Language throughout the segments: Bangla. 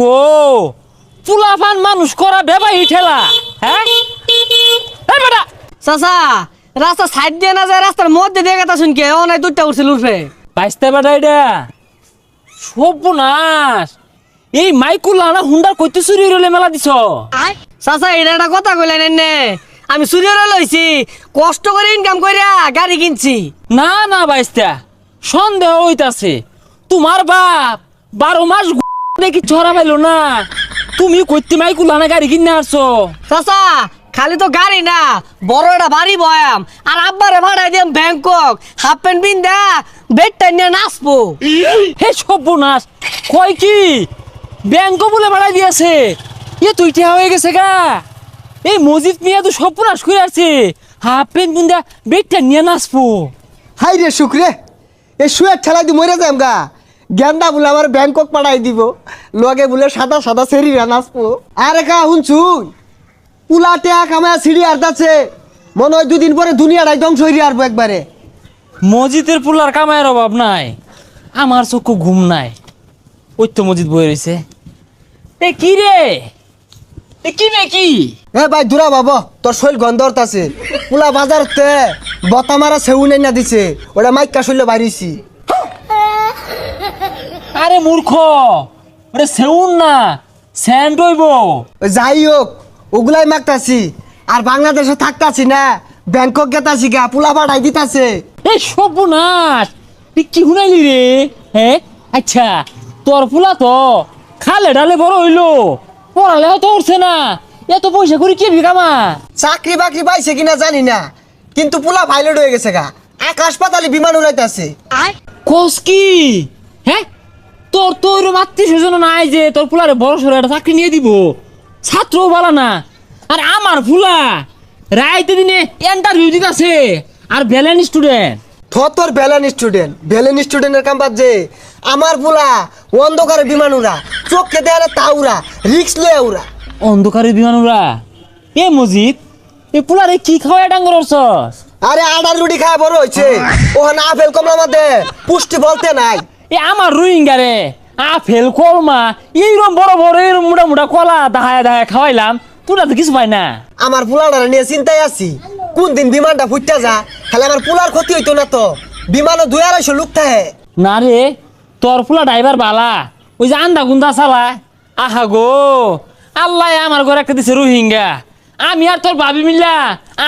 গো। পুলাফান মানুষ করা বেবাই ঠেলা হ্যাঁ? এই বেটা! চাচা রাস্তা সাইড দিয়ে না যায় রাস্তার মধ্যে দিয়ে কথা শুনকে ও নাই দুধটা উঠছিল উঠবে বাইসতে বেটা এটা সর্বনাশ! এই মাইকুল লানা হুন্ডার কইতে চুরি রলে মেলা দিছ? চাচা এটা একটা কথা কইলেন এনে। আমি সুরিয়রে লইছি কষ্ট করে ইনকাম কইরা গাড়ি কিনছি। না না বাইস্তা। সন্দেহ হইতাছে। তোমার বাপ বারো মাস দেখি ছড়া পাইলো না? তুমি কইতে মাইকুল লানা গাড়ি কিনে আসছো চাচা খালি তো গাড়ি না বড় একটা বাড়ি বয়াম। আর আব্বারে ভাড়াই দিম ব্যাংকক। হাফ প্যান্ট পিন্দা বেডটা নিয়ে নাচবো। হে সর্বনাশ কয় কি? ব্যাংক বলে বাড়াই দিয়েছে। এ তুই ঠেয়া হয়ে গেছে গা। এই মসজিদ মিয়া তো সর্বনাশ করে আছে হাফ প্যান্ট বুন্দা বেগটা নিয়ে নাচবো। হাই রে শুক্রে এ শুয়ে ঠেলা দি মরে যাম গা। গেন্দা বলে আমার ব্যাংকক পাঠাই দিব। লগে বলে সাদা সাদা সেরি নাচবো আরে কা শুনছুই পুলা টেয়া কামায় সিঁড়ি আর্দাছে। মনে হয় দুদিন পরে দুনিয়াটাই ধ্বংস হয়ে আসব একবারে। মসজিদের পুলার কামায়ের অভাব নাই। আমার চক্ষু ঘুম নাই। ওই তো মসজিদ বয়ে রয়েছে এ কি রে? এ কি রে কি এ ভাই দূরা বাবা তোর শৈল গন্ধর আছে পুলা বাজার তে বতা মারা সেউ না দিছে। ওটা মাইকা শৈল বাইরেছি। আরে মূর্খ ওরে সেউন না স্যান্ড হইব। যাই হোক ওগুলাই মাগতাছি আর বাংলাদেশে থাকতাছি না ব্যাংকক গেতাছি গা পুলা পাঠাই দিতাছে। এই সর্বনাশ তুই কি শুনাইলি রে? হ্যাঁ আচ্ছা তোর পোলা তো খালে ডালে বড় হইল পড়ালেও তো উঠছে না এত পয়সা করে কি বিকামা চাকরি বাকরি পাইছে কিনা জানি না কিন্তু পুলা পাইলট হয়ে গেছে গা। আকাশ পাতালে বিমান উড়াইতেছে। কোস কি? হ্যাঁ তোর তোর আত্মীয় স্বজন নাই যে তোর ফুলারে বড় সড়ো একটা চাকরি নিয়ে দিব। ছাত্রও বলা না। আর আমার ফুলা রাইতে দিনে ইন্টারভিউ দিতেছে। আর ভ্যালেন স্টুডেন্ট তোর বেলান স্টুডেন্ট বেলেন স্টুডেন্টের কাম বাদ যে আমার পুলা অন্ধকারে বিমান উড়া। চোখকে দেয়ালে তাউরা রিক্স লয়ে উড়া। অন্ধকারের বিমান উড়া? এ মজিদ এ পুলারে কি খাওয়া ডাঙ্গর আরে আডার লুডি খায় বড় হয়েছে ওখানে আপেল কমলা মধ্যে পুষ্টি বলতে নাই। এ আমার রোহিঙ্গা রে। আপেল কলমা এইরকম বড় বড় এরম মোটা মোটা কলা দাহায় দাহায় খাওয়াইলাম। তোরা তো কিছু পাই না। আমার পুলাটা নিয়ে চিন্তায় আছি। কোন দিন বিমানটা ফুটতে যা খালি আমার পুলার ক্ষতি হইতো না তো। বিমানও দুই আড়াইশো লোক থাকে। না রে তোর ফুলা ড্রাইভার বালা। ওই যে আন্দা গুন্দা চালা। আহা গো আল্লাহ আমার ঘরে একটা দিছে রোহিঙ্গা। আমি আর তোর ভাবি মিল্লা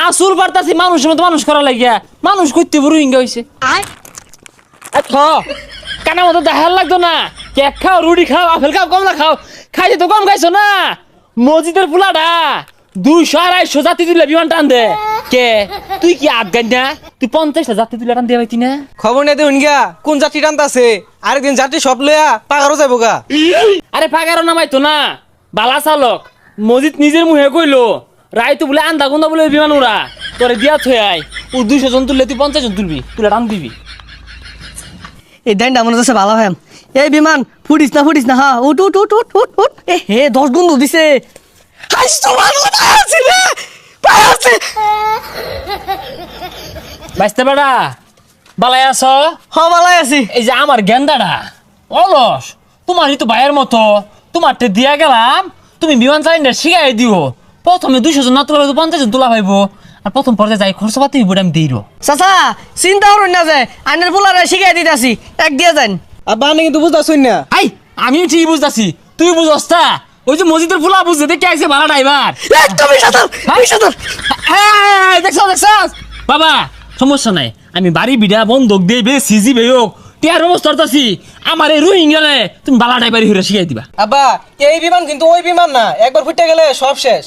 আসুর পারতাছি মানুষের মতো মানুষ করা লাগিয়া। মানুষ করতে রোহিঙ্গা হয়েছে কানা মতো দেখার লাগতো না। কেক খাও রুটি খাও আপেল খাও কমলা খাও খাইতে তো কম খাইছো না? মসজিদের পোলাটা দুইশো আড়াইশো জাতি দিলে বিমান টান দে। কে? তুই কি আফগান না? তুই পঞ্চাশটা জাতি দিলে টান দিয়ে পাইতি না খবর নেই দেখুন গিয়া কোন যাত্রী টানতাছে? আরেকদিন যাত্রী সব লইয়া পাগারও যাব গা। আরে পাগারও নামাইতো না। বালা চালক মসজিদ নিজের মুহে কইলো রায় তো বলে আন্দা গুন্দা বলে বিমান উড়া। তোরে দিয়া থই আই ও দুইশো জন তুললে তুই পঞ্চাশ জন তুলবি তুলে টান দিবি। এই ডাইনটা মনে হচ্ছে ভালো হ্যাম এই বিমান ফুটিস না ফুটিস না হ্যাঁ উঠ উঠ উঠ উঠ উঠ উঠ। এ হে দশ গুণ দিছে। বাইসতে বেড়া বালাই আছ? হ ভালাই আছি। এই যে আমার গেন্দাটা অলস। তোমারই তো ভাইয়ের মতো। তোমারটা দিয়া গেলাম তুমি বিমান চালিনা শিখাই দিও। প্রথমে দুইশো জন না তোলা পঞ্চাশ জন তোলা পাইবো। আর প্রথম পর্যায়ে যাই খরচ পাতি হইব আমি দিই চাচা চিন্তা করুন না যে আইনের পোলারে শিখাই দিতেছি এক দিয়ে যান আব্বা আমি কিন্তু বুঝতেছুন না। আই আমিও ঠিক বুঝতাছি তুই বুঝস তা? ওই যে মসজিদের ফুলা বুঝতে দেখে আইসে ভাড়া ড্রাইভার। একদম সাঁতার সাঁতার। দেখছ দেখছ বাবা সমস্যা নাই আমি বাড়ি বিড়া বন্ধক দিয়ে বে সিজি বে হোক টিয়ার ব্যবস্থা করতেছি। আমার এই নে তুমি বালা ড্রাইভারি হইরা শিখাই দিবা। আব্বা এই বিমান কিন্তু ওই বিমান না একবার ফুটে গেলে সব শেষ।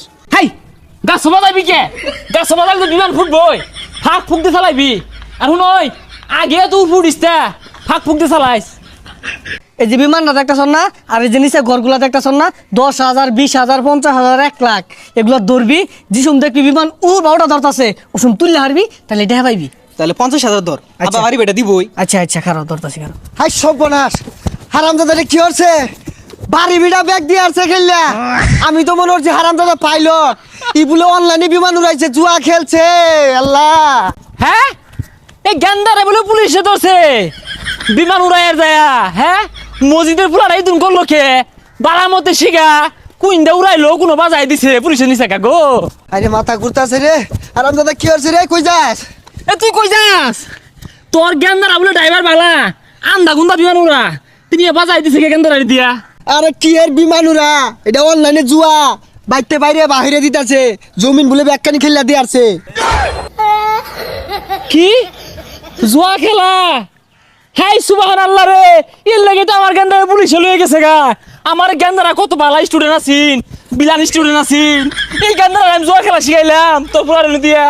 গাছ বাজাইবি কে? গাছ বাজাইলে তো বিমান ফুটবই। ফাঁক ফুক দিয়ে চালাইবি। আর শুন ওই আগে তো ফুটিস তা। ফাঁক ফুক দিয়ে চালাইস। এই যে বিমানটা দেখতেছ না? আর এই যে নিচে ঘরগুলা দেখতেছ না? দশ হাজার বিশ হাজার পঞ্চাশ হাজার এক লাখ। এগুলো ধরবি যিসুম দেখবি বিমান ও বারোটা ধরতাছে। ওসুম তুললে হারবি তাহলে এটা পাইবি তাহলে পঞ্চাশ হাজার ধর। আচ্ছা। বাড়ি বেটা দিবই। আচ্ছা আচ্ছা খারাপ ধরতাছি খারাপ। হাই সর্বনাশ। হারামজাদারে কি হচ্ছে বাড়ি বিড়া ব্যাগ দিয়ে আসছে খেললা। আমি তো মনে হচ্ছে হারামজাদা পাইলট ইগুলো অনলাইনে বিমান উড়াইছে জুয়া খেলছে আল্লাহ। হ্যাঁ? এই গেন্দারে বলে পুলিশে ধরছে। বিমান উড়াইয়ার যায় হ্যাঁ? মসজিদের এই দুন করল কে? বালা মতে শিখা কুইন্দা উড়াইলো কোনো বাজাই দিছে পুলিশে নিছে গো আরে মাথা ঘুরতাছে রে। আরাম দাদা কি হচ্ছে রে? কই যাস? এ তুই কই যাস? তোর গেন্দারা বলে ড্রাইভার বালা। আন্দা গুন্দা বিমান উড়া। তিনি বাজাই দিছে কে গেন্দারা দিয়া? আরে কি এর বিমানুরা এটা অনলাইনে জুয়া। বাইতে বাইরে বাহিরে দিতাছে। জমিন বলে ব্যাখ্যানি খেলা দিয়ে আসছে। কি? জুয়া খেলা? হাই সুবাহান আল্লাহ রে। এর লাগে তো আমার গেন্দারে পুলিশে লয়ে গেছে গা। আমার গেন্দারা কত ভালো স্টুডেন্ট আছিন, বিলান স্টুডেন্ট আছিন। এই গেন্দারা আমি জুয়া খেলা শিখাইলাম তোর পুরানো দিয়া